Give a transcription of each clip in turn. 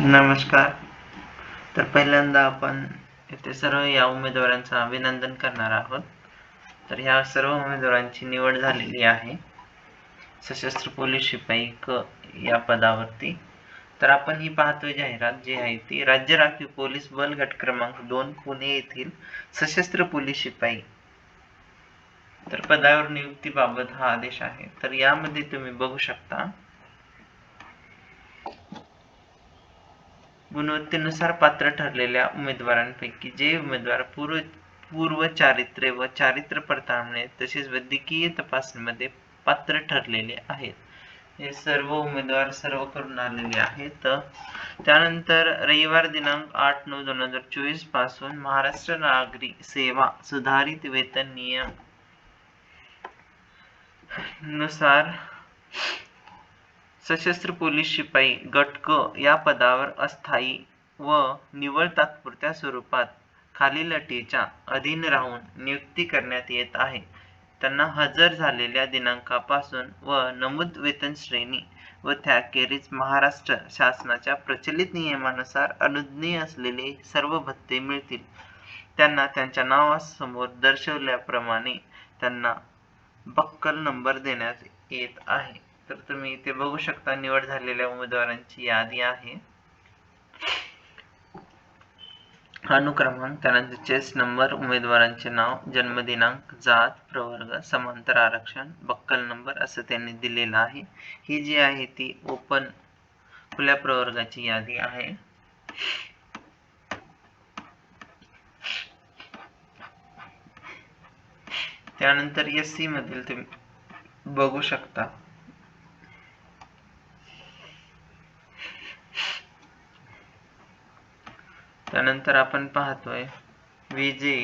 नमस्कार. तर पहिल्यांदा आपण येथे सर्व या उमेदवारांचं अभिनंदन करणार आहोत. तर ह्या सर्व उमेदवारांची निवड झालेली आहे. सशस्त्र पोलीस शिपाई क या पदावरती. तर आपण ही पाहतोय जाहिरात जी आहे ती राज्य राखीव पोलीस बल गट क्रमांक दोन पुणे येथील सशस्त्र पोलीस शिपाई. तर पदावर नियुक्तीबाबत हा आदेश आहे. तर यामध्ये तुम्ही बघू शकता गुणवत्तेनुसार पात्र ठरलेल्या उमेदवारांपैकी जे उमेदवार पूर्व पूर्व चारित्र्य व चारित्र्य पडताळणे तसेच वैद्यकीय तपासणीमध्ये पात्र ठरलेले आहेत. हे सर्व उमेदवार सर्व करून आलेले आहेत. त्यानंतर रविवार दिनांक आठ नऊ दोन हजार चोवीसपासून महाराष्ट्र नागरी सेवा सुधारित वेतन नियमनुसार सशस्त्र पोलीस शिपाई गट क या पदावर अस्थायी व निवड तात्पुरत्या स्वरूपात खालील अटीच्या अधीन राहून नियुक्ती करण्यात येत आहे. त्यांना हजर झालेल्या दिनांकापासून व नमूद वेतन श्रेणी व त्याखेरीज महाराष्ट्र शासनाच्या प्रचलित नियमानुसार अनुज्ञेय असलेले सर्व भत्ते मिळतील. त्यांना त्यांच्या नावासमोर दर्शवल्याप्रमाणे त्यांना बक्कल नंबर देण्यात येत आहे. तर तुम्ही इथे बघू शकता निवड झालेल्या उमेदवारांची यादी आहे. अनुक्रमांक त्यानंतर चेस नंबर उमेदवारांचे नाव जन्मदिनांक जात प्रवर्ग समांतर आरक्षण बक्कल नंबर असं त्यांनी दिलेलं आहे. ही जी आहे ती ओपन खुल्या प्रवर्गाची यादी आहे. त्यानंतर एस सी मधील तुम्ही बघू शकता. त्यानंतर आपण पाहतोय विजे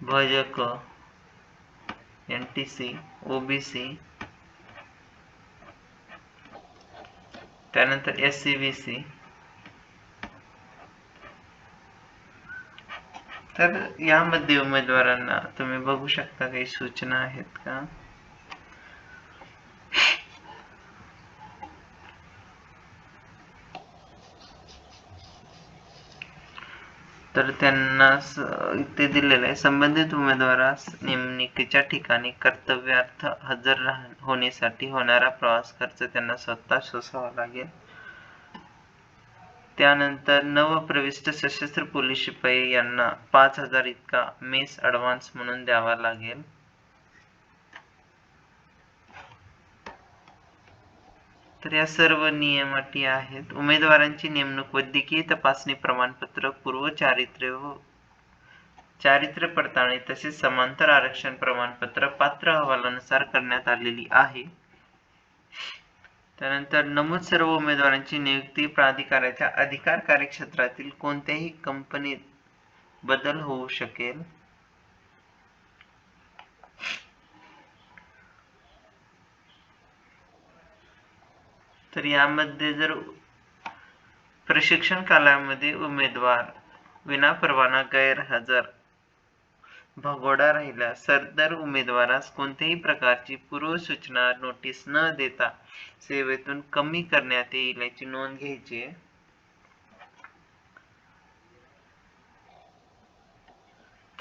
भजक एन टी सी ओबीसी त्यानंतर एस सी बी सी. तर यामध्ये उमेदवारांना तुम्ही बघू शकता काही सूचना आहेत का? तर त्यांना इथे दिलेलं आहे. संबंधित उमेदवारास नेमणुकीच्या ठिकाणी कर्तव्यार्थ हजर राह होण्यासाठी होणारा प्रवास खर्च त्यांना स्वतः सोसावा लागेल. त्यानंतर नवप्रविष्ट सशस्त्र पोलीस शिपाई यांना पाच हजार इतका मेस अडव्हान्स म्हणून द्यावा लागेल. तर या सर्व नियम अटी आहेत. उमेदवारांची नेमणूक वैद्यकीय तपासणी प्रमाणपत्र पूर्व चारित्र्य व चारित्र्य पडताळणी तसेच समांतर आरक्षण प्रमाणपत्र पात्र अहवालानुसार करण्यात आलेली आहे. त्यानंतर नमूद सर्व उमेदवारांची नियुक्ती प्राधिकाराच्या अधिकार कार्यक्षेत्रातील कोणत्याही कंपनीत बदल होऊ शकेल. तर यामध्ये जर प्रशिक्षण कालामध्ये उमेदवार विना परवाना गैरहजर भगोडा राहिला सदर उमेदवारास कोणत्याही प्रकारची पूर्वसूचना नोटीस न देता सेवेतून कमी करण्यात येईल याची नोंद घ्यायची आहे.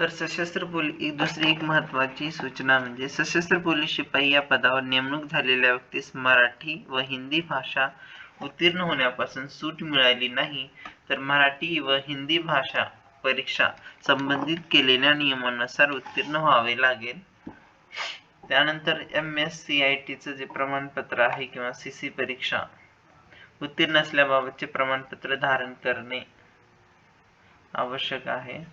तर सशस्त्र पोलीस दुसरी एक महत्वाची सूचना म्हणजे सशस्त्र पोलीस शिपाई या पदावर नेमणूक झालेल्या व्यक्तीस मराठी व हिंदी भाषा उत्तीर्ण होण्यापासून सूट मिळाली नाही तर मराठी व हिंदी भाषा परीक्षा संबंधित केलेल्या नियमानुसार उत्तीर्ण व्हावे लागेल. त्यानंतर एम एस सी आय टीचं जे प्रमाणपत्र आहे किंवा सी सी परीक्षा उत्तीर्ण असल्याबाबतचे प्रमाणपत्र धारण करणे आवश्यक आहे.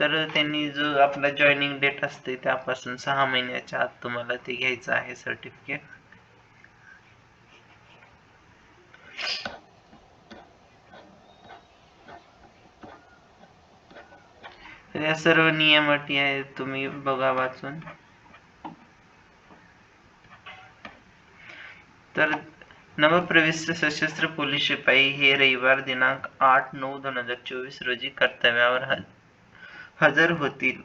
तर त्यांनी जो आपला जॉईनिंग डेट असते त्यापासून सहा महिन्याच्या आत तुम्हाला ते घ्यायचं आहे सर्टिफिकेट या सर्व नियम अटी आहेत तुम्ही बघा वाचून. तर नवप्रविष्ट सशस्त्र पोलीस शिपाई हे रविवार दिनांक आठ नऊ दोन हजार चोवीस रोजी कर्तव्यावर हजर हजर होतील.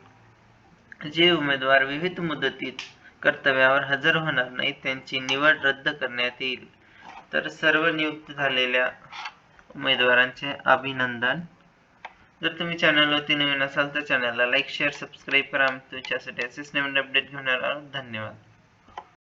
जे उमेदवार विविध मुदतीत कर्तव्यावर हजर होणार नाहीत त्यांची निवड रद्द करण्यात येईल. तर सर्व नियुक्त झालेल्या उमेदवारांचे अभिनंदन. जर तुम्ही चॅनलवरती नवीन असाल तर चॅनलला लाईक शेअर सबस्क्राईब करा. आम्ही तुमच्यासाठी असेच नवीन अपडेट घेऊन आहोत. धन्यवाद.